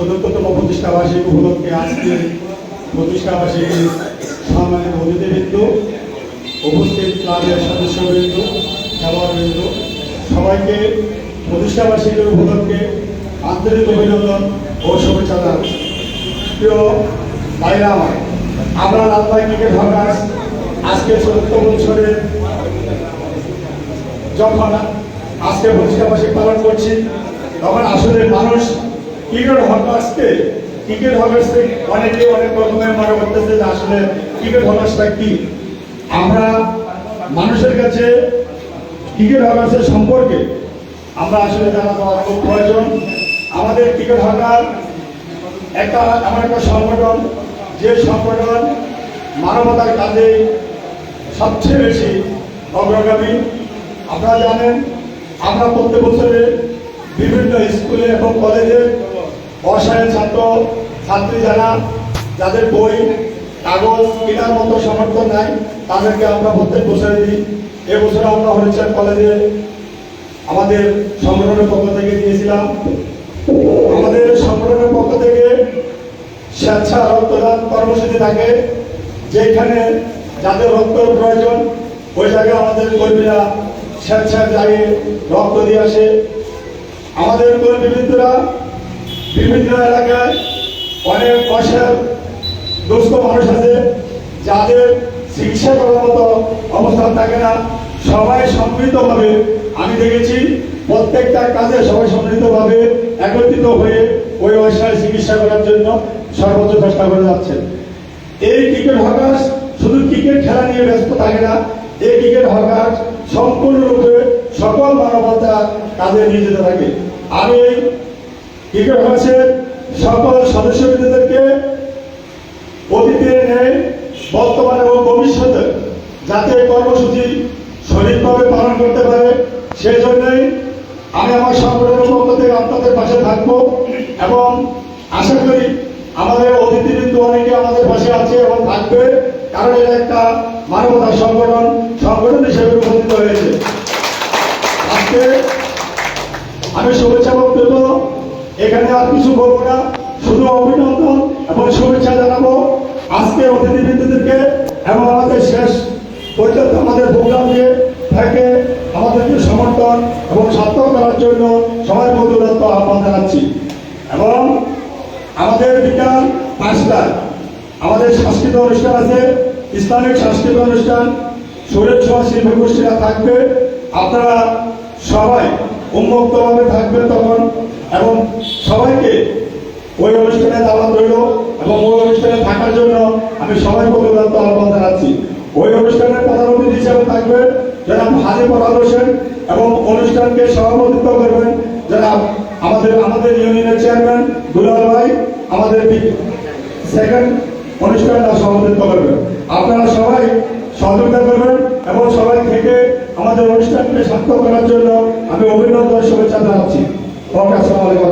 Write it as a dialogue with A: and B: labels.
A: চতুর্থতম প্রতিষ্ঠা বার্ষিক উপলক্ষে আজকে প্রতিষ্ঠা বার্ষিকী সম্মানিত অতিথিবৃন্দ, উপস্থিত ক্লাবের সদস্যবৃন্দ, খেলোয়াড়বৃন্দ, সবাইকে প্রতিষ্ঠা বার্ষিকীর উপলক্ষে আন্তরিক অভিনন্দন ও শুভেচ্ছা জানাচ্ছি। প্রিয় আমার লালবাই ক্রিকেট হকার্স আজকে চতুর্থ বছরের যখন আজকে প্রতিষ্ঠাবাসী পালন করছি, তখন আসলে মানুষ ক্রিকেট হকার্সকে ক্রিকেট হকার্সকে অনেকে অনেক রকমের মনে করতেছে যে আসলে ক্রিকেট হকার্সটা কি? আমরা মানুষের কাছে ক্রিকেট হকার্সের সম্পর্কে, আমরা আসলে জানা দেওয়া খুব প্রয়োজন। আমাদের ক্রিকেট হকার একটা, এমন একটা সংগঠন, যে সংগঠন মানবতার কাজে সবচেয়ে বেশি অগ্রগামী। আপনারা জানেন, আমরা প্রত্যেক বছরে বিভিন্ন স্কুলে এবং কলেজে অসহায় ছাত্র ছাত্রী যারা যাদের বই, কাগজ কেনার মতো সমর্থন নাই, তাদেরকে আমরা প্রত্যেক বছরে দিই। এবছর আমরা হরিচার কলেজে আমাদের সংগঠনের পক্ষ থেকে দিয়েছিলাম। আমাদের সংগঠনের পক্ষ থেকে স্বেচ্ছা রক্তদান কর্মসূচি থাকে, যেখানে যাদের রক্তের প্রয়োজন, ওই জায়গায় আমাদের কর্মীরা স্বেচ্ছা যায় রক্ত দিয়ে আসে। আমাদের কর্মীবৃন্দরা বিভিন্ন এলাকায় অনেক বয়সের দুস্থ মানুষ আছে, যাদের চিকিৎসা করার মতো অবস্থান থাকে না। সবাই সম্মিলিতভাবে, আমি দেখেছি প্রত্যেকটা কাজে সবাই সম্মিলিতভাবে একত্রিত হয়ে ওই অবস্থায় চিকিৎসা করার জন্য সর্বোচ্চ চেষ্টা করে যাচ্ছেন এই ক্রিকেট হকার্স শুধু ক্রিকেট খেলা নিয়ে ব্যস্ত থাকে না, এই ক্রিকেট হকার্স সম্পূর্ণরূপে সকল মানবতা কাজে নিয়োজিত থাকে। আমি ক্রিকেট হকার্সের সকল সদস্যবৃন্দদেরকে অতীতে নেই, বর্তমানে এবং ভবিষ্যতে যাতে কর্মসূচি সঠিকভাবে পালন করতে পারে, সেই জন্যই আমি আমার সংগঠনের পক্ষ থেকে আপনাদের পাশে থাকব এবং আশা করি আমাদের অতিথিবৃন্দ অনেকে আমাদের পাশে আছে এবং থাকবে, কারণ এটা একটা মানবতার সংগঠন সংগঠন হিসেবে উপস্থিত হয়েছে আজকে আমি শুভেচ্ছা বক্তব্য এখানে আর কিছু বলব না। শুধু অভিনন্দন এবং শুভেচ্ছা জানাব আজকে অতিথিবৃন্দদেরকে এবং আমাদের শেষ পর্যন্ত আমাদের প্রোগ্রামকে থেকে আমাদেরকে সমর্থন এবং সার্থক করার জন্য সবাই মধুরত্ব আহ্বান জানাচ্ছি। এবং আমাদের বিকাল পাঁচটায় আমাদের সাংস্কৃতিক অনুষ্ঠান আছে, ইসলামিক সাংস্কৃতিক অনুষ্ঠান সুরেশ ছোঁয়া শিল্পী গোষ্ঠীরা থাকবে। আপনারা সবাই উন্মুক্তভাবে থাকবেন তখন এবং সবাইকে ওই অনুষ্ঠানে দাওয়াত রইল এবং ওই অনুষ্ঠানে থাকার জন্য আমি সবাই পরিবর্তন আহ্বান জানাচ্ছি। ওই অনুষ্ঠানের প্রধান অতিথি হিসেবে থাকবেন যারা হাজি পরাল হোসেন এবং অনুষ্ঠানকে সভাপতিত্ব করবেন যারা আমাদের আমাদের ইউনিয়নের চেয়ারম্যান দুলাল ভাই, আমাদের সেকেন্ড অনুষ্ঠানটা সভাপতিত্ব করবেন। আপনারা সবাই সহযোগিতা করবেন। এবং সবাই থেকে আমাদের অনুষ্ঠানকে সার্থক করার জন্য আমি অভিনন্দন, শুভেচ্ছা জানাচ্ছি। ওকে, আসসালামু আলাইকুম।